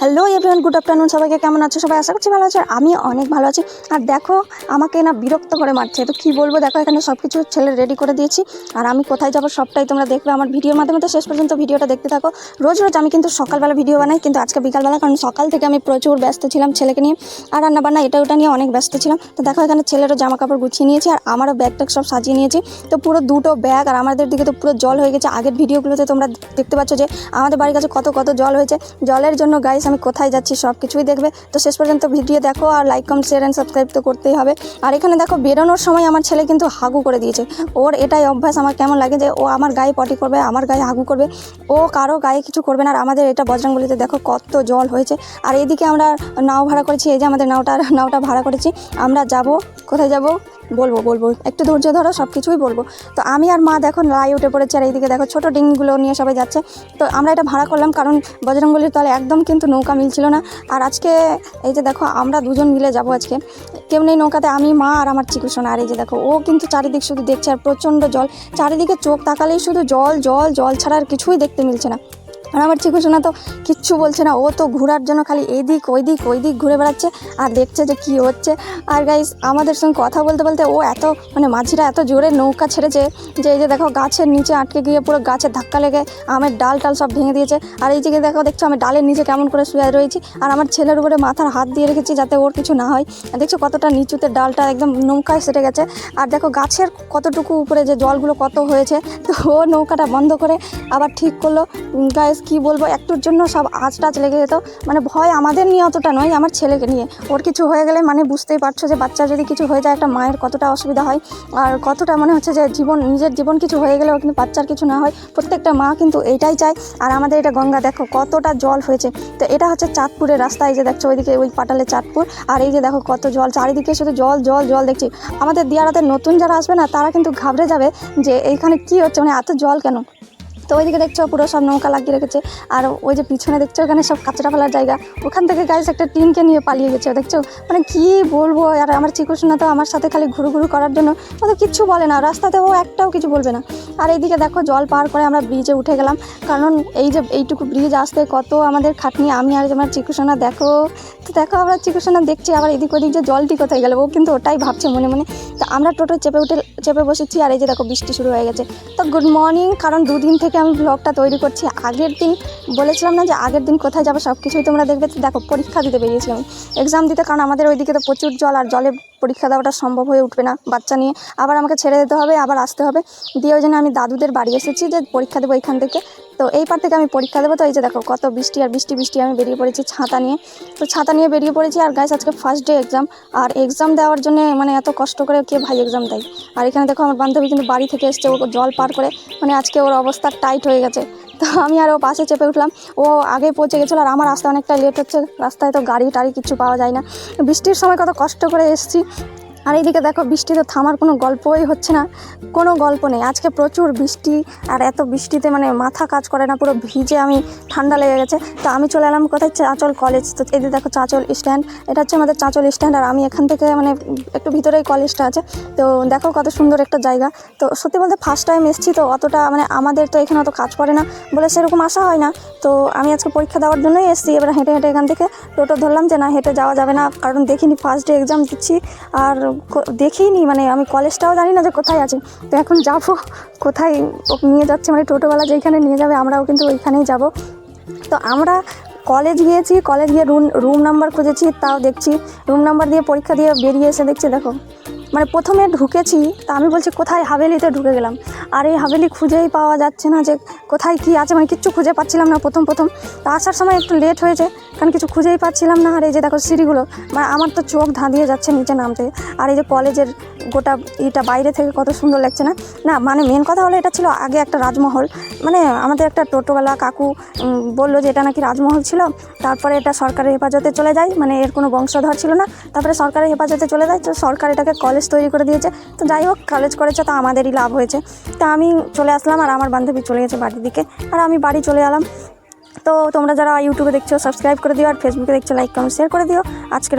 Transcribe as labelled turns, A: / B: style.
A: Hello everyone good afternoon সবাইকে কেমন আছো? সবাই আশা করছি ভালো আছে। আমি অনেক ভালো আছি। আর দেখো, আমাকে না বিরক্ত করে মারছে। তো কি বলব? দেখো, এখানে সব কিছু ছেলে রেডি করে দিয়েছি। আর আমি কোথায় যাব সবটাই তোমরা দেখবে আমার ভিডিওর মাধ্যমে। তো শেষ পর্যন্ত ভিডিওটা দেখতে থাকো। রোজ রোজ আমি কিন্তু সকালবেলা ভিডিও বানাই, কিন্তু আজকে বিকালবেলা, কারণ সকাল থেকে আমি প্রচুর ব্যস্ত ছিলাম ছেলেকে নিয়ে। আর রান্না বান্না এটা ওটা নিয়ে অনেক ব্যস্ত ছিলাম। তো দেখো, এখানে ছেলেরও জামা কাপড় গুছিয়ে নিয়েছি, আর আমারও ব্যাগ ট্যাগ সব সাজিয়ে নিয়েছি। তো পুরো দুটো ব্যাগ, আর আমাদের দিকে তো পুরো জল হয়ে গেছে। আগের ভিডিওগুলোতে তোমরা দেখতে পাচ্ছ যে, আমাদের বাড়ির কাছে কত কত জল হয়েছে। জলের জন্য গাইস আমি কোথায় যাচ্ছি সব কিছুই দেখবে। তো শেষ পর্যন্ত ভিডিও দেখো আর like comment share and subscribe তো করতেই হবে। আর এখানে দেখো, বেরোনোর সময় আমার ছেলে কিন্তু হাগু করে দিয়েছে। ওর এটাই অভ্যাস, আমার কেমন লাগে যে ও আমার গায়ে পটি করবে, আমার গায়ে হাগু করবে। ও কারও গায়ে কিছু করবে না, আর আমাদের এটা বজরঙ্গলিতে দেখো কত জল হয়েছে। আর এদিকে আমরা নাও ভাড়া করেছি, এই যে আমাদের নাওটা নাওটা ভাড়া করেছি। আমরা যাব, কোথায় যাব? বলব বলব। একটু ধৈর্য ধরো সব কিছুই বলব। তো আমি আর মা দেখো লাই উঠে পড়েছে আর এইদিকে দেখো ছোটো ডিঙগুলো নিয়ে সবাই যাচ্ছে। তো আমরা এটা ভাড়া করলাম কারণ বজরঙ্গলির তলে একদম কিন্তু নৌকা মিলছিল না। আর আজকে এই যে দেখো আমরা দুজন মিলে যাব আজকে। কেউ নেই নৌকাতে, আমি, মা আর আমার চিকুসোনা। আর এই যে দেখো, ও কিন্তু চারিদিক শুধু দেখছে আর প্রচণ্ড জল। চারিদিকে চোখ তাকালেই শুধু জল জল জল ছাড়া আর কিছুই দেখতে মিলছে না। আর আমার চিকুসোনা তো কিচ্ছু বলছে না, ও তো ঘোরার জন্য খালি এদিক ওই দিক ওই দিক ঘুরে বেড়াচ্ছে আর দেখছে যে কী হচ্ছে। আর গাইস আমাদের সঙ্গে কথা বলতে বলতে ও এত মানে মাঝিরা এত জোরে নৌকা ছেড়েছে যে এই যে দেখো গাছের নিচে আটকে গিয়ে পুরো গাছের ধাক্কা লেগে আমের ডাল টাল সব ভেঙে দিয়েছে। আর এই যে দেখো, দেখছ আমি ডালের নিচে কেমন করে শুয়ে রয়েছি। আর আমার ছেলের উপরে মাথার হাত দিয়ে রেখেছি যাতে ওর কিছু না হয়। আর দেখছ কতটা নিচুতে ডালটা একদম নৌকায় সেটে গেছে। আর দেখো গাছের কতটুকু উপরে যে জলগুলো কত হয়েছে, তো ও নৌকাটা বন্ধ করে আবার ঠিক করল। গাইস কি বলব? একটুর জন্য সব আজ টাচ লেগে যেত। মানে ভয় আমাদের নিয়ে অতটা নয়, আমার ছেলেকে নিয়ে। ওর কিছু হয়ে গেলে মানে বুঝতেই পারছ যে বাচ্চা যদি কিছু হয়ে যায়, একটা মায়ের কতটা অসুবিধা হয়। আর কতটা মনে হচ্ছে যে জীবন, নিজের জীবন কিছু হয়ে গেলেও কিন্তু বাচ্চার কিছু না হয়। প্রত্যেকটা মা কিন্তু এইটাই চায়। আর আমাদের এটা গঙ্গা, দেখো কতটা জল হয়েছে। তো এটা হচ্ছে চাঁদপুরের রাস্তা, এই যে দেখছ ওইদিকে ওই পাটালে চাঁদপুর। আর এই যে দেখো কত জল, চারিদিকে শুধু জল জল জল দেখছি। আমাদের দিয়ারাতে নতুন যারা আসবে না, তারা কিন্তু ঘাবড়ে যাবে যে এইখানে কি হচ্ছে মানে এত জল কেন? তো ওইদিকে দেখছ পুরো সব নৌকা লাগিয়ে রেখেছে। আর ওই যে পিছনে দেখছ ওখানে সব কাঁচরা ফেলার জায়গা। ওখান থেকে গাইস একটা টিনকে নিয়ে পালিয়ে গেছে, দেখছ? মানে কি বলব, আর আমার চিকুসোনা তো আমার সাথে খালি ঘুরু ঘুরু করার জন্য ও তো কিচ্ছু বলে না রাস্তাতে ও একটাও কিছু বলবে না। আর এইদিকে দেখো জল পার করে আমরা ব্রিজে উঠে গেলাম। কারণ এই যে এইটুকু ব্রিজ আসতে কত আমাদের খাটনি, আমি আর আমার চিকুসোনা দেখো। তো দেখো আমরা চিকুসোনা দেখছি, আবার এদিক ওদিক যে জলটি কোথায় গেল, ও কিন্তু ওটাই ভাবছে মনে মনে। তো আমরা টোটো চেপে উঠে, চেপে বসেছি, আর এই যে দেখো বৃষ্টি শুরু হয়ে গেছে। তো গুড মর্নিং কারণ দুদিন থেকে আমি ব্লগটা তৈরি করছি। আগের দিন বলেছিলাম না যে আগের দিন কোথায় যাব সব কিছুই তোমরা দেখবে। দেখো, পরীক্ষা দিতে বেরিয়েছিলাম। এক্সাম দিতে, কারণ আমাদের ওইদিকে তো প্রচুর জল, আর জলে পরীক্ষা দেওয়াটা সম্ভব হয়ে উঠবে না বাচ্চা নিয়ে। আবার আমাকে ছেড়ে দিতে হবে, আবার আসতে হবে। দিয়ে ওই জন্য আমি দাদুদের বাড়ি এসেছি যে পরীক্ষা দেবো এখান থেকে। তো এই পার থেকে আমি পরীক্ষা দেবো। তো এই যে দেখো, কত বৃষ্টি আর বৃষ্টি বৃষ্টি, আমি বেরিয়ে পড়েছি ছাতা নিয়ে। তো ছাতা নিয়ে বেরিয়ে পড়েছি আর গাইস আজকে ফার্স্ট ডে এক্সাম আর এক্সাম দেওয়ার জন্য মানে এত কষ্ট করে কে ভাই এক্সাম দেয়? আর এখানে দেখো আমার বান্ধবী কিন্তু বাড়ি থেকে এসছে ও জল পার করে। মানে আজকে ওর অবস্থা টাইট হয়ে গেছে। তো আমি আর ও পাশে চেপে উঠলাম। ও আগে পৌঁছে গেছিল আর আমার আসতে অনেকটা লেট হচ্ছে। রাস্তায় তো গাড়ি টাড়ি কিছু পাওয়া যায় না। বৃষ্টির সময় কত কষ্ট করে এসেছি। আর এইদিকে দেখো বৃষ্টি তো থামার কোনো গল্পই হচ্ছে না। কোনো গল্প নেই। আজকে প্রচুর বৃষ্টি আর এত বৃষ্টিতে মানে মাথা কাজ করে না, পুরো ভিজে আমি ঠান্ডা লেগে গেছে। তো আমি চলে এলাম কোথায়? চাঁচল কলেজ তো এদিকে দেখো, চাঁচল স্ট্যান্ড এটা হচ্ছে আমাদের চাঁচল স্ট্যান্ড আর আমি এখান থেকে মানে একটু ভিতরেই কলেজটা আছে। তো দেখো কত সুন্দর একটা জায়গা। তো সত্যি বলতে ফার্স্ট টাইম এসেছি, তো অতটা মানে আমাদের তো এখানে অত কাজ করে না বলে সেরকম আসা হয় না। তো আমি আজকে পরীক্ষা দেওয়ার জন্যই এসেছি। এবার হেঁটে হেঁটে এখান থেকে টোটো ধরলাম যে না, হেঁটে যাওয়া যাবে না। কারণ দেখিনি ফার্স্ট ডে এক্সাম দিচ্ছি। আর দেখিনি মানে আমি কলেজটাও জানি না যে কোথায় আছে। তো এখন যাব, কোথায় নিয়ে যাচ্ছে মানে টোটোওয়ালা যেখানে নিয়ে যাবে, আমরাও কিন্তু ওইখানেই যাব। তো আমরা কলেজ গিয়েছি, কলেজ গিয়ে রুম রুম নাম্বার খুঁজেছি, তাও দেখছি। রুম নাম্বার দিয়ে পরীক্ষা দিয়ে বেরিয়ে এসে দেখছি, দেখো মানে প্রথমে ঢুকেছি, তা আমি বলছি, কোথায় হাভেলিতে ঢুকে গেলাম? আর এই হাভেলি খুঁজেই পাওয়া যাচ্ছে না যে কোথায় কি আছে মানে কিচ্ছু খুঁজে পাচ্ছিলাম না প্রথম প্রথম। তা আসার সময় একটু লেট হয়েছে, কারণ কিছু খুঁজেই পাচ্ছিলাম না। আর এই যে দেখো সিঁড়িগুলো মানে আমার তো চোখ ধাঁধিয়ে যাচ্ছে নিচে নামতে। আর এই যে কলেজের গোটা এটা বাইরে থেকে কত সুন্দর লাগছে না? না মানে মেন কথা হলো এটা ছিল আগে একটা রাজমহল। মানে আমাদের একটা টোটোওয়ালা কাকু বলল যে এটা নাকি রাজমহল ছিল। তারপরে এটা সরকারের হেফাজতে চলে যায় মানে এর কোনো বংশধর ছিল না। তারপরে সরকারের হেফাজতে চলে যায়, তো সরকার এটাকে কলেজ তৈরি করে দিয়েছে। তো যাই হোক কলেজ করেছে, তো আমাদেরই লাভ হয়েছে। তা আমি চলে আসলাম আর আমার বান্ধবী চলে গেছে বাড়ির দিকে। আর আমি বাড়ি চলে এলাম। তো তোমরা যারা ইউটিউবে দেখছ সাবস্ক্রাইব করে দিও। আর ফেসবুকে দেখছ লাইক কমেন্ট শেয়ার করে দিও। আজকের